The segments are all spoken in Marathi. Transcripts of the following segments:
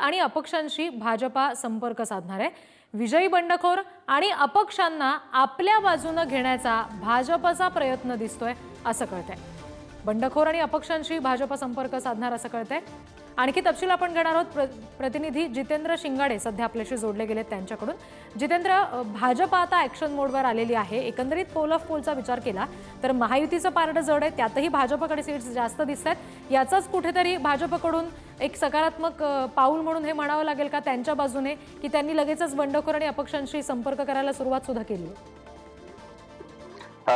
आणि अपक्षांशी भाजपा संपर्क साधणार आहे. विजयी बंडखोर आणि अपक्षांना आपल्या बाजूनं घेण्याचा भाजपचा प्रयत्न दिसतोय असं कळतंय. बंडखोर आणि अपक्षांशी भाजप संपर्क साधणार असं कळतंय. आणखी तपशील आपण घेणार आहोत. प्र- प्रतिनिधी जितेंद्र शिंगाडे सध्या आपल्याशी जोडले गेले त्यांच्याकडून. जितेंद्र भाजप आता ॲक्शन मोडवर आलेली आहे. एकंदरीत पोल ऑफ पोलचा विचार केला तर महायुतीचं पारडं जड आहे. त्यातही भाजपकडे सीट्स जास्त दिसत आहेत याचाच कुठेतरी भाजपकडून एक सकारात्मक पाऊल म्हणून हे म्हणावं लागेल का त्यांच्या बाजूने की त्यांनी लगेचच बंडखोर आणि अपक्षांशी संपर्क करायला सुरुवात सुद्धा केली. आहे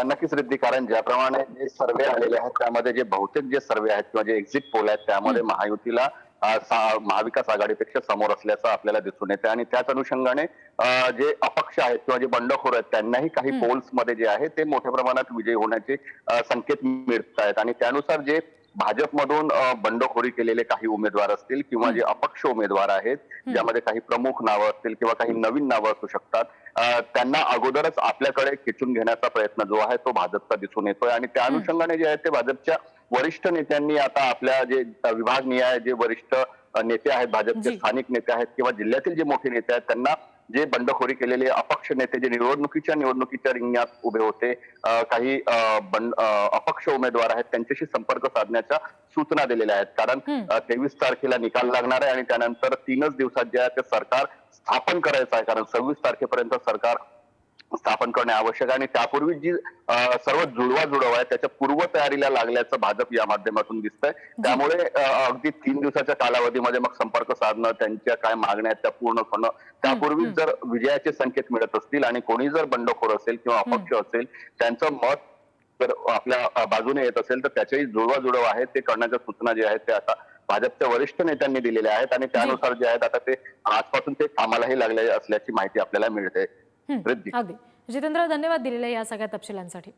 नक्कीच रिद्धी कारण ज्याप्रमाणे जे सर्वे आलेले आहेत त्यामध्ये जे बहुतेक जे सर्वे आहेत किंवा जे एक्झिट पोल आहेत त्यामध्ये महायुतीला महाविकास आघाडीपेक्षा समोर असल्याचं आपल्याला दिसून येते आणि त्याच अनुषंगाने जे अपक्ष आहेत किंवा जे बंडखोर आहेत त्यांनाही काही पोल्समध्ये जे आहे ते मोठ्या प्रमाणात विजयी होण्याचे संकेत मिळत आहेत आणि त्यानुसार जे भाजपमधून बंडखोरी केलेले काही उमेदवार असतील किंवा जे अपक्ष उमेदवार आहेत ज्यामध्ये काही प्रमुख नावं असतील किंवा काही नवीन नावं असू शकतात त्यांना अगोदरच आपल्याकडे खेचून घेण्याचा प्रयत्न जो आहे तो भाजपचा दिसून येतोय. आणि त्या अनुषंगाने जे आहे ते भाजपच्या वरिष्ठ नेत्यांनी आता आपल्या जे अ, विभागनिहाय जे वरिष्ठ नेते आहेत भाजपचे. स्थानिक नेते आहेत किंवा जिल्ह्यातील जे मोठे नेते आहेत त्यांना जे बंडखोरी केलेले अपक्ष नेते जे निवडणुकीच्या निवडणुकीच्या रिंगणात उभे होते काही बंड अपक्ष उमेदवार आहेत त्यांच्याशी संपर्क साधण्याच्या सूचना दिलेल्या आहेत कारण. तेवीस तारखेला निकाल लागणार आहे आणि त्यानंतर तीनच दिवसात जे आहे ते सरकार स्थापन करायचं आहे कारण सव्वीस तारखेपर्यंत सरकार स्थापन करणे आवश्यक आहे. आणि त्यापूर्वी जी सर्व जुळवा जुळव आहे त्याच्या पूर्वतयारीला लागल्याचं भाजप या माध्यमातून दिसतंय. त्यामुळे अगदी तीन दिवसाच्या कालावधीमध्ये मग संपर्क साधणं त्यांच्या काय मागण्या आहेत त्या पूर्ण करणं त्यापूर्वी जर विजयाचे संकेत मिळत असतील आणि कोणी जर बंडखोर असेल किंवा अपक्ष असेल त्यांचं मत जर आपल्या बाजूने येत असेल तर त्याच्याही जुळवा जुळव आहे ते करण्याच्या सूचना जे आहेत ते आता भाजपच्या वरिष्ठ नेत्यांनी दिलेल्या आहेत. आणि त्यानुसार जे आहेत आता ते आजपासून ते कामालाही लागले असल्याची माहिती आपल्याला मिळते. अगदी. जितेंद्र धन्यवाद दिलेल्या या सगळ्या तपशिलांसाठी.